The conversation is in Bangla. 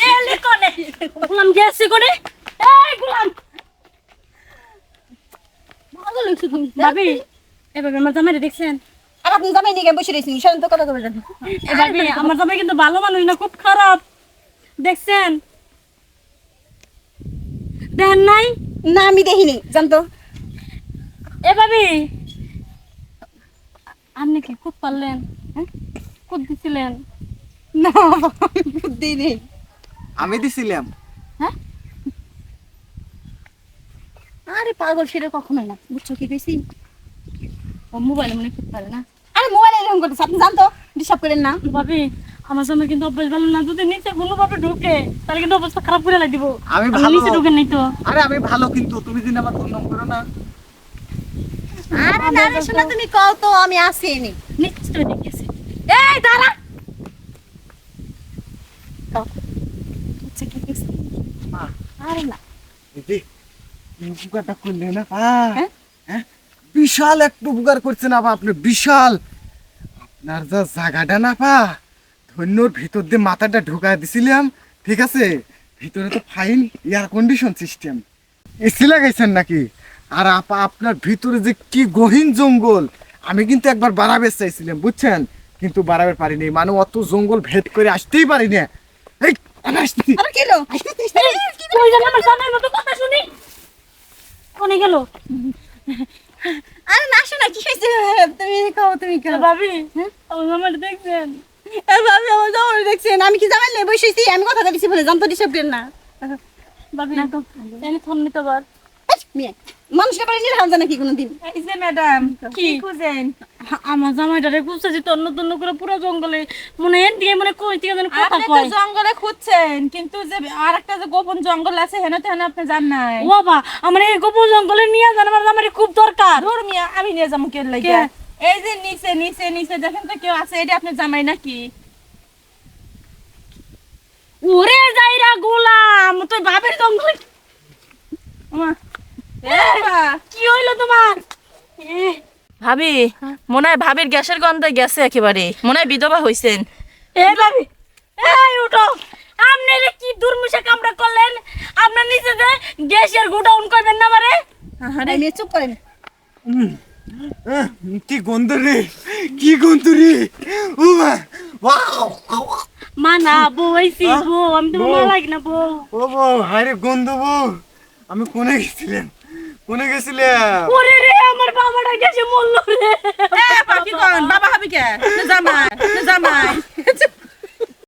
গেলি কোনে? গোলাম গেছে কোনে? এই গোলাম। ভালো লাগছে তুমি। ভাবি এভাবে আমার জামাইরে দেখছেন? আর আপনি জামাই নিয়ে বসে রয়েছেন সাধারণত কথা বলে ভাবি আমার জামাই কিন্তু ভালো মানুষ না খুব খারাপ। দেখছেন? দেখেন নাই? না আমি দেখিনি জানতো। এ ভাবি আপনি কি খুব পারলেন হ্যাঁ? খুব দিছিলেন। না বুদ্ধি নেই। আমি দিছিলাম। হ্যাঁ? আরে পাগল সেটা কখনোই না। বুঝছ কি কইছি? ও মোবাইলে মনে খুব পারে না? আরে মোবাইলে এরকম করতেছে আপনি জানতো? ডিস্টার্ব করেন না। ভাবি আমার জামাই কিন্তু অভ্যাস ভালো না। যদি নিচে কোনোভাবে ঢুকে তাহলে কিন্তু অবস্থা খারাপ করে দিব। আমি ভালো। নিচে ঢুকেন নাই তো। আরে আমি ভালো কিন্তু তুমি দিন আমার দুর্নাম করো না। আরে না রে শোনা তুমি কও তো আমি আসিনি নিচে দেখেছি এই দাঁড়া আচ্ছা কি কইছি মা আরে না এই যে এই উপকারটা করলে না পা হ্যাঁ? হ্যাঁ বিশাল একটা উপকার করছেন আপা আপনি, বিশাল। আপনার যা জায়গাটা না পা ভিতর দিয়ে মাথাটা দিছিলাম, ঠিক আছে? ভিতরে তো fine air condition system AC লাগাইছেন নাকি? আর আপা, আপনার ভিতরে যে কি গহীন জঙ্গল, আমি কিন্তু একবার বাড়াবে চাইছিলাম, বুঝছেন? কিন্তু বাড়াবে পারিনি। মানে অত জঙ্গল ভেদ করে আসতেই পারি না এই আমি আসতেছি আরে কি লো কই জানি আমার জামাইয়ের মতো কথা শুনি। কোনে গেল? আরে না শোনা কি হইছে তুমি কও তুমি কও ভাবি আমার জামাইটা দেখছেন? ভাবি আমার জামাই দেখছেন। আমি কি জামাই লে বসেছি আমি কথা দিছি বলে জানতো ডিস্টার্ব করেন না। ভাবি এনে ফোন নিতে পার। মানুষকে বাড়ি নিয়ে হামজা নাকি কোনোদিন? এই যে ম্যাডাম কি? কি খুঁজেন? আমার জামাইটারে খুঁজতেছি তন্ন তন্ন করে পুরো জঙ্গলে মনে এন দিয়ে মনে কই থেকে যেন কথা আপনি তো কয়। জঙ্গলে খুঁজছেন কিন্তু যে আর একটা যে গোপন জঙ্গল আছে হেন তেন আপনি জান নাই। ও বাবা আমার এই গোপন জঙ্গলে নিয়ে যান আমার জামাইরে খুব দরকার। ধর মিয়া আমি নিয়ে যাব কেন লাগে কে? এই যে নিচে নিচে নিচে দেখেন তো কেউ আছে এটা আপনি জামাই নাকি? ওরে যাইরা গোলাম তুই বাপের জঙ্গল ওমা, এ বাবা, কি হইল তোমার? এ, ভাবি মনে হয় ভাবির গ্যাসের গন্ধে গেছে একেবারে। মনে হয় বিধবা হইছেন। এ ভাবি এই উঠো। আপনি রে কি দুর্মুষে কামড়া করলেন? আপনার নিচে যে গ্যাসের গোডাউন করবেন না মারে আরে মেয়ে চুপ করেন। কি গন্ধ রে? কি গন্ধ রে? ও মা না বউ হইছি বউ আমি তো মা লাগি না বউ। ও বউ হায়রে গন্ধ বউ। আমি কোনে গেছিলেন? কোনে গেছিলাম ওরে রে আমার বাবাটা কেসে মরলো রে। পাখি কন? বাবা হবি কে? জামাই জামাই।